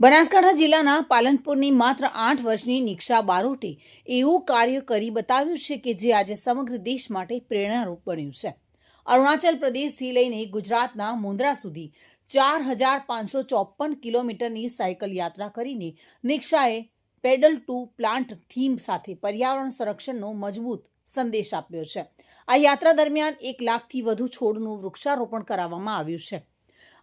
બનાસકાંઠા જિલ્લાના પાલનપુરની માત્ર આઠ વર્ષની નિક્ષા બારોટે એવું કાર્ય કરી બતાવ્યું છે કે જે આજે સમગ્ર દેશ માટે પ્રેરણારૂપ બન્યું છે. અરુણાચલ પ્રદેશથી લઈને ગુજરાતના મુન્દ્રા સુધી ચાર હજાર પાંચસો ચોપન કિલોમીટરની સાયકલ યાત્રા કરીને નિક્ષાએ પેડલ ટુ પ્લાન્ટ થીમ સાથે પર્યાવરણ સંરક્ષણનો મજબૂત સંદેશ આપ્યો છે. આ યાત્રા દરમિયાન એક લાખથી વધુ છોડનું વૃક્ષારોપણ કરાવવામાં આવ્યું છે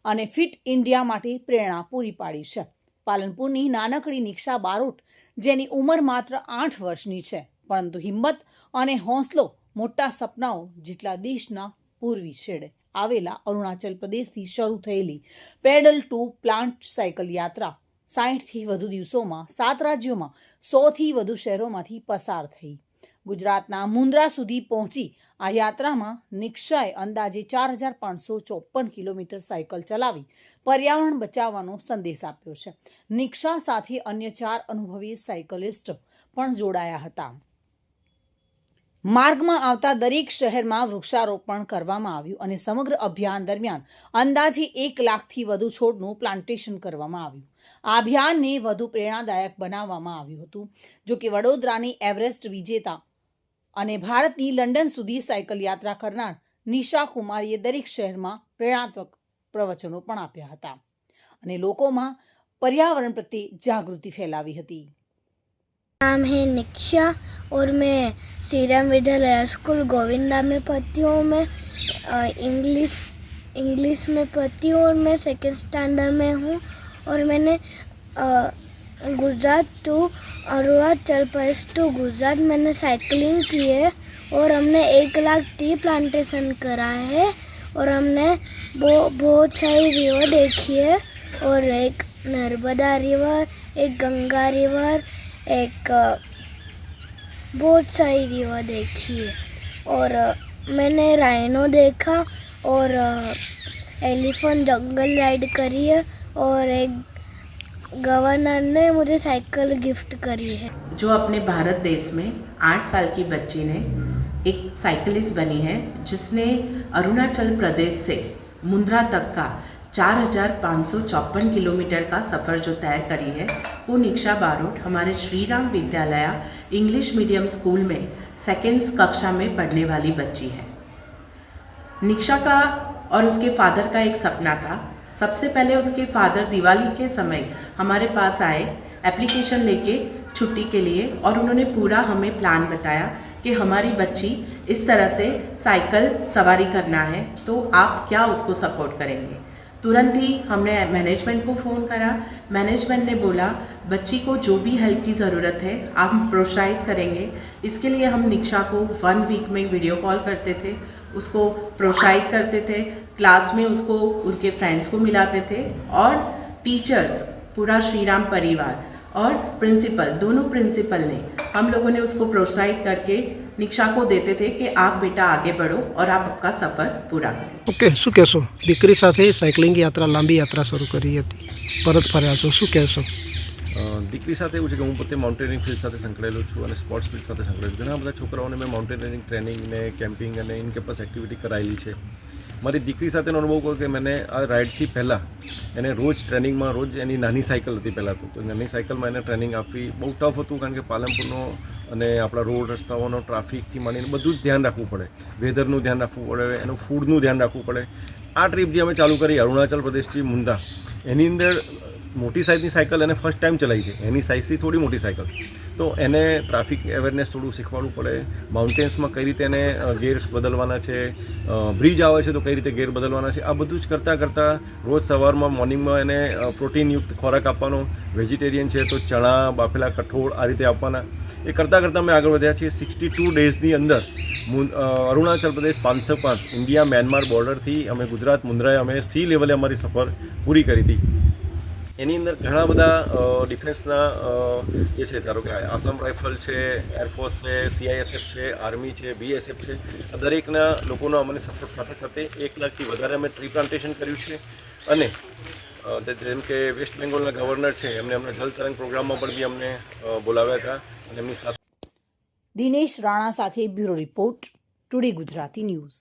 અને ફિટ ઇન્ડિયા માટે પ્રેરણા પૂરી પાડી છે. પાલનપુરની નાનકડી નિક્ષા બારોટ, જેની ઉંમર માત્ર આઠ વર્ષની છે, પરંતુ હિંમત અને હોંસલો મોટા સપનાઓ જેટલા દેશના પૂર્વી છેડે આવેલા અરુણાચલ પ્રદેશથી શરૂ થયેલી પેડલ ટુ પ્લાન્ટ સાયકલ યાત્રા સાહીઠથી વધુ દિવસોમાં સાત રાજ્યોમાં સોથી વધુ શહેરોમાંથી પસાર થઈ. ગુજરાતના મુન્દ્રા સુધી પહોંચી આ યાત્રામાં નિક્ષાએ અંદાજે ચાર હજાર પાંચસો ચોપન કિલોમીટર સાયકલ ચલાવી પર્યાવરણ બચાવવાનો સંદેશ આપ્યો છે. નિક્ષા સાથે અન્ય ચાર અનુભવી સાયકલિસ્ટ પણ જોડાયા હતા. માર્ગમાં આવતા દરેક શહેરમાં વૃક્ષારોપણ કરવામાં આવ્યું અને સમગ્ર અભિયાન દરમિયાન અંદાજે એક લાખથી વધુ છોડનું પ્લાન્ટેશન કરવામાં આવ્યું. આ અભિયાનને વધુ પ્રેરણાદાયક બનાવવામાં આવ્યું હતું. જોકે વડોદરાની એવરેસ્ટ વિજેતા અને ભારતની લંડન સુધી સાયકલ યાત્રા કરનાર નિશા કુમારીએ દરેક શહેરમાં પ્રેરણાત્મક પ્રવચનો પણ આપ્યા હતા અને લોકોમાં પર્યાવરણ પ્રત્યે જાગૃતિ ફેલાવી હતી नाम है निक्षा और मैं श्रीराम विद्यालय स्कूल गोविंदा में पढ़ती हूँ मैं इंग्लिश इंग्लिश में पढ़ती हूँ और मैं सेकेंड स्टैंडर्ड में हूँ और मैंने अ, गुजरात टू अरुणाचल प्रदेश टू गुजरात। मैंने साइकिलिंग की है और हमने एक लाख टी प्लांटेशन करा है और हमने बहुत सारी रिवर देखी है और एक नर्मदा रिवर एक गंगा रिवर एक बहुत सारी रिवर देखी है। और मैंने राइनो देखा और एलिफेंट जंगल राइड करी है और एक गवर्नर ने मुझे साइकिल गिफ्ट करी है। जो अपने भारत देश में आठ साल की बच्ची ने एक साइकिलिस्ट बनी है, जिसने अरुणाचल प्रदेश से मुंद्रा तक का चार हज़ार पाँच सौ चौपन किलोमीटर का सफ़र जो तय करी है, वो निक्षा बारोट हमारे Shri Ram Vidyalaya English medium school में सेकेंड कक्षा में पढ़ने वाली बच्ची है। निक्षा का और उसके फादर का एक सपना था सबसे पहले उसके फादर दिवाली के समय हमारे पास आए एप्लीकेशन लेके छुट्टी के लिए और उन्होंने पूरा हमें प्लान बताया कि हमारी बच्ची इस तरह से साइकिल सवारी करना है तो आप क्या उसको सपोर्ट करेंगे? तुरंत ही हमने मैनेजमेंट को फ़ोन करा। मैनेजमेंट ने बोला, बच्ची को जो भी हेल्प की ज़रूरत है, आप प्रोत्साहित करेंगे। इसके लिए हम निक्षा को वन वीक में वीडियो कॉल करते थे। उसको प्रोत्साहित करते थे। क्लास में उसको, उनके फ्रेंड्स को मिलाते थे। और टीचर्स पूरा श्री राम परिवार और प्रिंसिपल दोनों प्रिंसिपल ने हम लोगों ने उसको प्रोत्साहित करके निक्षा को देते थे कि आप बेटा आगे बढ़ो और आप आपका सफ़र पूरा करो ઓકે શું કહેશો દીકરી સાથે સાયકલિંગ યાત્રા લાંબી યાત્રા શરૂ કરી હતી પરત ફર્યા છો શું કહેશો અ, દીકરી સાથે એવું છે કે હું પોતે માઉન્ટેનિંગ ફિલ્ડ સાથે સંકળાયેલો છું અને સ્પોર્ટ્સ ફિલ્ડ સાથે સંકળાયેલો છું ઘણા બધા છોકરાઓને મેં માઉન્ટેનિયરિંગ ટ્રેનિંગ ને કેમ્પિંગ અને ઇન કેમ્પસ એક્ટિવિટી કરાયેલી છે મારી દીકરી સાથેનો અનુભવ કે મને આ રાઇડથી પહેલાં એને રોજ ટ્રેનિંગમાં, રોજ એની નાની સાયકલ હતી પહેલાં તો. તો નાની સાયકલમાં એને ટ્રેનિંગ આપવી બહુ ટફ હતું કારણ કે પાલનપુરનો અને આપણા રોડ રસ્તાઓનો ટ્રાફિકથી માંડીને બધું જ ધ્યાન રાખવું પડે. વેધરનું ધ્યાન રાખવું પડે, એનું ફૂડનું ધ્યાન રાખવું પડે. આ ટ્રીપ જે અમે ચાલુ કરી, અરુણાચલ પ્રદેશથી મુંદા, એની અંદર મોટી સાઇઝની સાયકલ એને ફર્સ્ટ ટાઈમ ચલાવી છે. એની સાઇઝથી થોડી મોટી સાયકલ. તો એને ટ્રાફિક અવેરનેસ થોડું શીખવાડવું પડે. માઉન્ટેન્સમાં કઈ રીતે એને ગેર્સ બદલવાના છે બ્રિજ આવે છે તો કઈ રીતે ગેર બદલવાના છે, આ બધું જ કરતાં કરતાં રોજ સવારમાં મોર્નિંગમાં એને પ્રોટીનયુક્ત ખોરાક આપવાનો વેજીટેરિયન છે તો ચણા, બાફેલા કઠોળ આ રીતે આપવાના. એ કરતાં કરતાં અમે આગળ વધ્યા છીએ. સિક્સટી ટુ ડેઝની અંદર અરુણાચલ પ્રદેશ પાંચસો પાંચ ઇન્ડિયા મ્યાનમાર બોર્ડરથી અમે ગુજરાત, મુંદ્રાએ અમે સી લેવલે અમારી સફર પૂરી કરી હતી. એની અંદર ઘણા બધા ડિફેન્સના જે છે, ધારો કે આસામ રાઇફલ છે એરફોર્સ છે સીઆઈએસએફ છે આર્મી છે બીએસએફ છે, આ દરેકના લોકોનો અમને સપોર્ટ સાથે સાથે એક લાખથી વધારે અમે ટ્રી પ્લાન્ટેશન કર્યું છે. અને જેમ કે વેસ્ટ બેંગોલના ગવર્નર છે, એમને અમને જલ તરંગ પ્રોગ્રામમાં પણ બી અમને બોલાવ્યા હતા અને એમની સાથે દિનેશ રાણા સાથે bureau report, today Gujarati news.